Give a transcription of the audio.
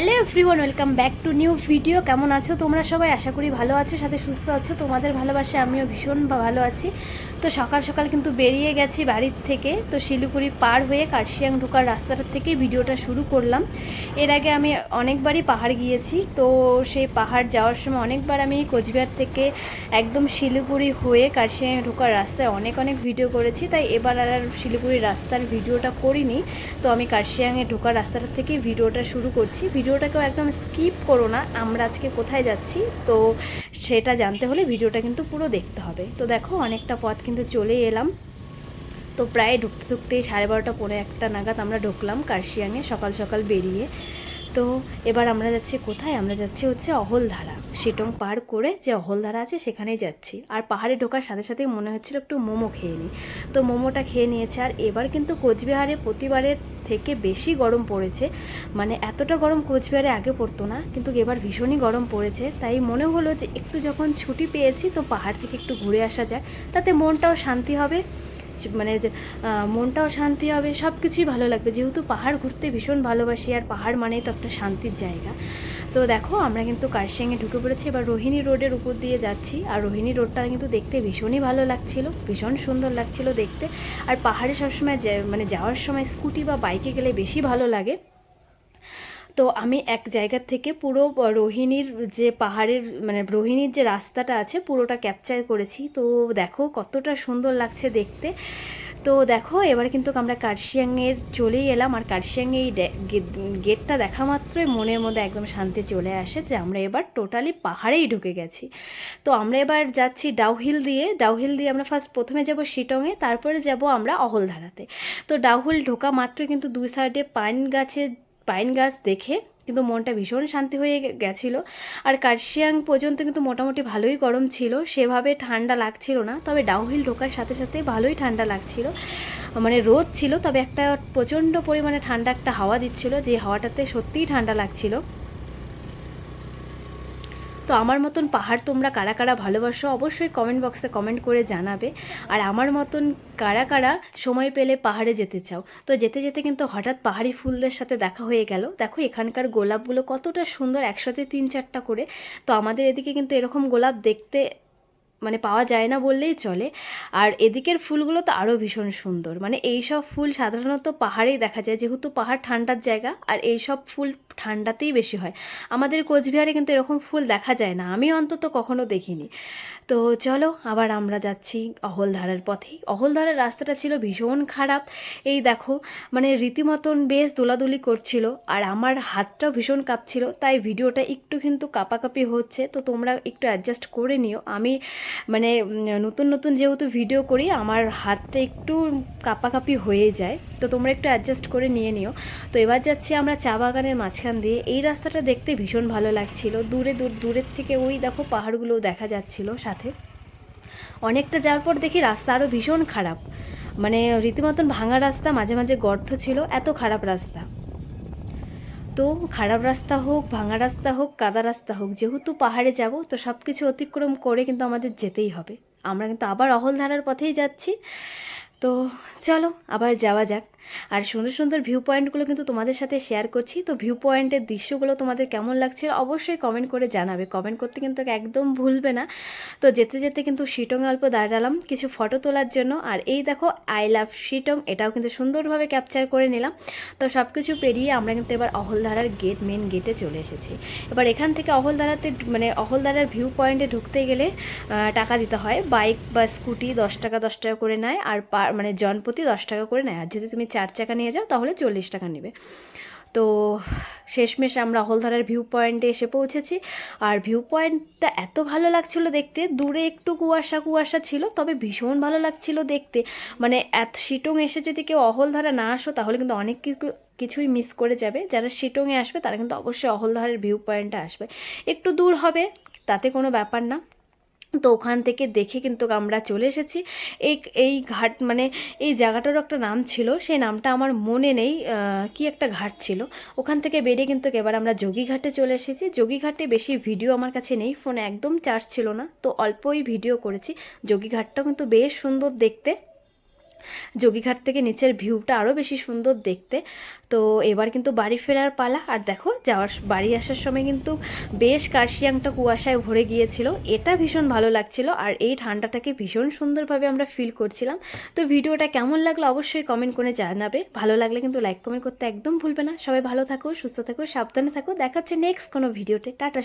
Hello everyone welcome back to new video কেমন আছো তোমরা সবাই? আশা করি ভালো আছো, সাথে সুস্থ আছো। তোমাদের ভালোবাসে আমিও ভীষণ ভালো আছি। তো সকাল সকাল কিন্তু বেরিয়ে গেছি বাড়ির থেকে। তো শিলিগুড়ি পার হয়ে কার্শিয়াং ঢোকার রাস্তাটা থেকেই ভিডিওটা শুরু করলাম। এর আগে আমি অনেকবারই পাহাড় গিয়েছি। তো সেই পাহাড় যাওয়ার সময় অনেকবার আমি কোচবিহার থেকে একদম শিলিগুড়ি হয়ে কার্শিয়াং ঢোকার রাস্তায় অনেক অনেক ভিডিও করেছি। তাই এবার আর আর শিলিগুড়ির রাস্তার ভিডিওটা করিনি। তো আমি কার্শিয়াংয়ে ঢোকার রাস্তাটা থেকে ভিডিওটা শুরু করছি। ভিডিওটাকেও একদম স্কিপ করো না, আমরা আজকে কোথায় যাচ্ছি, তো সেটা জানতে হলে ভিডিওটা কিন্তু পুরো দেখতে হবে। তো দেখো, অনেকটা পথ কিন্তু চলে এলাম। তো প্রায় ঢুকতে ঢুকতেই সাড়ে বারোটা পরে একটা নাগাদ আমরা ঢুকলাম কার্শিয়াংয়ে সকাল সকাল বেরিয়ে। তো এবার আমরা যাচ্ছি কোথায়? আমরা যাচ্ছি হচ্ছে অহলধারা। সিটং পার করে যে অহলধারা আছে সেখানেই যাচ্ছি। আর পাহাড়ে ঢোকার সাথে সাথে মনে হচ্ছিল একটু মোমো খেয়ে নিই। তো মোমোটা খেয়ে নিয়েছে আর এবার কিন্তু কোচবিহারে প্রতিবারের থেকে বেশি গরম পড়েছে। মানে এতটা গরম কোচবিহারে আগে পড়তো না, কিন্তু এবার ভীষণই গরম পড়েছে। তাই মনে হলো যে একটু যখন ছুটি পেয়েছি, তো পাহাড় থেকে একটু ঘুরে আসা যায় তাতে মনটাও শান্তি হবে। মানে মনটাও শান্তি হবে সব কিছুই ভালো লাগবে। যেহেতু পাহাড় ঘুরতে ভীষণ ভালোবাসি, আর পাহাড় মানেই তো একটা শান্তির জায়গা। তো দেখো, আমরা কিন্তু কার্শিয়াংয়ে ঢুকে পড়েছি, এবার রোহিণী রোডের উপর দিয়ে যাচ্ছি। আর রোহিণী রোডটা কিন্তু দেখতে ভীষণই ভালো লাগছিল, ভীষণ সুন্দর লাগছিল দেখতে। আর পাহাড়ে সবসময় মানে যাওয়ার সময় স্কুটি বা বাইকে গেলে বেশি ভালো লাগে। তো আমি এক জায়গা থেকে পুরো রোহিণীর যে পাহাড়ের মানে রোহিণীর যে রাস্তাটা আছে, পুরোটা ক্যাপচার করেছি। তো দেখো কতটা সুন্দর লাগছে দেখতে। তো দেখো, এবার কিন্তু আমরা কার্শিয়াংয়ের চলেই এলাম। আর কার্শিয়াংয়ে এই গেটটা দেখা মাত্রই মনের মধ্যে একদম শান্তি চলে আসে যে আমরা এবার টোটালি পাহাড়েই ঢুকে গেছি। তো আমরা এবার যাচ্ছি ডাউহিল দিয়ে। ডাউহিল দিয়ে আমরা ফার্স্ট প্রথমে যাব শিটংয়ে তারপরে যাব আমরা অহলধারাতে তো ডাউহিল ঢোকা মাত্রই কিন্তু দুই সাইডে পাইন গাছের পাইন গাছ দেখে কিন্তু মনটা ভীষণ শান্তি হয়ে গেছিল। আর কার্শিয়াং পর্যন্ত কিন্তু মোটামুটি ভালোই গরম ছিল। সেভাবে ঠান্ডা লাগছিল না, তবে ডাউহিল ঢোকার সাথে সাথে ভালোই ঠান্ডা লাগছিল। মানে রোদ ছিল, তবে একটা প্রচণ্ড পরিমাণে ঠান্ডা একটা হাওয়া দিচ্ছিল, যে হাওয়াটাতে সত্যিই ঠান্ডা লাগছিল। তো আমার মতন পাহাড় তোমরা কারা কারা ভালোবাসো অবশ্যই কমেন্ট বক্সে কমেন্ট করে জানাবে। আর আমার মতন কারা কারা সময় পেলে পাহাড়ে যেতে চাও? তো যেতে যেতে কিন্তু হঠাৎ পাহাড়ি ফুলদের সাথে দেখা হয়ে গেল। দেখো এখানকার গোলাপগুলো কতটা সুন্দর, একসাথে তিন চারটা করে। তো আমাদের এদিকে কিন্তু এরকম গোলাপ দেখতে মানে পাওয়া যায় না বললেই চলে। আর এদিকের ফুলগুলো তো আরও ভীষণ সুন্দর। মানে এই সব ফুল সাধারণত পাহাড়েই দেখা যায়, যেহেতু পাহাড় ঠান্ডার জায়গা, আর এই সব ফুল ঠান্ডাতেই বেশি হয়। আমাদের কোচবিহারে কিন্তু এরকম ফুল দেখা যায় না, আমি অন্তত কখনো দেখিনি। তো চলো, আবার আমরা যাচ্ছি অহলধারার পথেই অহলধারার রাস্তাটা ছিল ভীষণ খারাপ। এই দেখো মানে রীতিমতন বেশ দোলাদুলি করছিল, আর আমার হাতটাও ভীষণ কাঁপছিল, তাই ভিডিওটা একটু কিন্তু কাঁপাকাঁপি হচ্ছে। তো তোমরা একটু অ্যাডজাস্ট করে নিও। আমি মানে নতুন নতুন যেহেতু ভিডিও করি, আমার হাতটা একটু কাঁপাকাঁপি হয়ে যায়। তো তোমরা একটু অ্যাডজাস্ট করে নিয়ে নিও। তো এবার যাচ্ছি আমরা চা বাগানের মাঝখান দিয়ে। এই রাস্তাটা দেখতে ভীষণ ভালো লাগছিল। দূরে দূর, দূরের থেকে ওই দেখো পাহাড়গুলো দেখা যাচ্ছিল সাথে। অনেকটা যাওয়ার পর দেখি রাস্তা আরও ভীষণ খারাপ। মানে রীতিমতন ভাঙা রাস্তা, মাঝে মাঝে গর্ত ছিল, এত খারাপ রাস্তা। তো খারাপ রাস্তা হোক, ভাঙা রাস্তা হোক, কাদা রাস্তা হোক, যেহেতু পাহাড়ে যাব, তো সব কিছু অতিক্রম করে কিন্তু আমাদের যেতেই হবে। আমরা কিন্তু আবার অহলধারার পথেই যাচ্ছি। তো চলো, আবার যাওয়া যাক। আর সুন্দর সুন্দর ভিউ পয়েন্টগুলো কিন্তু তোমাদের সাথে শেয়ার করছি। তো ভিউ পয়েন্টের দৃশ্যগুলো তোমাদের কেমন লাগছে অবশ্যই কমেন্ট করে জানাবে। কমেন্ট করতে কিন্তু একদম ভুলবে না। তো যেতে যেতে কিন্তু শিটং অল্প দাঁড়ালাম কিছু ফটো তোলার জন্য। আর এই দেখো আই লাভ শিটং, এটাও কিন্তু সুন্দরভাবে ক্যাপচার করে নিলাম। তো সব কিছু পেরিয়ে আমরা কিন্তু এবার অহলধারার গেট মেন গেটে চলে এসেছি। এবার এখান থেকে অহলধারাতে মানে অহলধারার ভিউ পয়েন্টে ঢুকতে গেলে টাকা দিতে হয়। বাইক বা স্কুটি দশ টাকা দশ টাকা করে নেয়। আর মানে জনপ্রতি দশ টাকা করে নেয়। আর যদি তুমি চার চাকা নিয়ে যাও, তাহলে চল্লিশ টাকা নেবে। তো শেষমেশ আমরা অহলধারার ভিউ পয়েন্টে এসে পৌঁছেছি। আর ভিউ পয়েন্টটা এত ভালো লাগছিল দেখতে, দূরে একটু কুয়াশা কুয়াশা ছিল, তবে ভীষণ ভালো লাগছিল দেখতে। মানে এত শিটং এসে যদি কেউ অহলধারা না আসো, তাহলে কিন্তু অনেক কিছু, কিছুই মিস করে যাবে। যারা শিটংয়ে আসবে, তারা কিন্তু অবশ্যই অহলধারের ভিউ পয়েন্টটা আসবে। একটু দূর হবে, তাতে কোনো ব্যাপার না। তো ওখান থেকে দেখে কিন্তু আমরা চলে এসেছি। এই এই ঘাট মানে এই জায়গাটারও একটা নাম ছিল, সেই নামটা আমার মনে নেই কি একটা ঘাট ছিল। ওখান থেকে বেরিয়ে কিন্তু এবার আমরা যোগীঘাটে চলে এসেছি। যোগীঘাটে বেশি ভিডিও আমার কাছে নেই, ফোনে একদম চার্জ ছিল না, তো অল্পই ভিডিও করেছি। যোগীঘাটটাও কিন্তু বেশ সুন্দর দেখতে। যোগীঘাট থেকে নিচের ভিউটা আরও বেশি সুন্দর দেখতে। তো এবার কিন্তু বাড়ি ফেরার পালা। আর দেখো, যাওয়ার বাড়ি আসার সময় কিন্তু বেশ কার্শিয়াংটা কুয়াশায় ভরে গিয়েছিল। এটা ভীষণ ভালো লাগছিল। আর এই ঠান্ডাটাকে ভীষণ সুন্দরভাবে আমরা ফিল করছিলাম। তো ভিডিওটা কেমন লাগল অবশ্যই কমেন্ট করে জানাবে। ভালো লাগলে কিন্তু লাইক কমেন্ট করতে একদম ভুলবে না। সবাই ভালো থাকো, সুস্থ থাকো, সাবধানে থাকো। দেখা হচ্ছে নেক্সট কোনো ভিডিওতে টাটা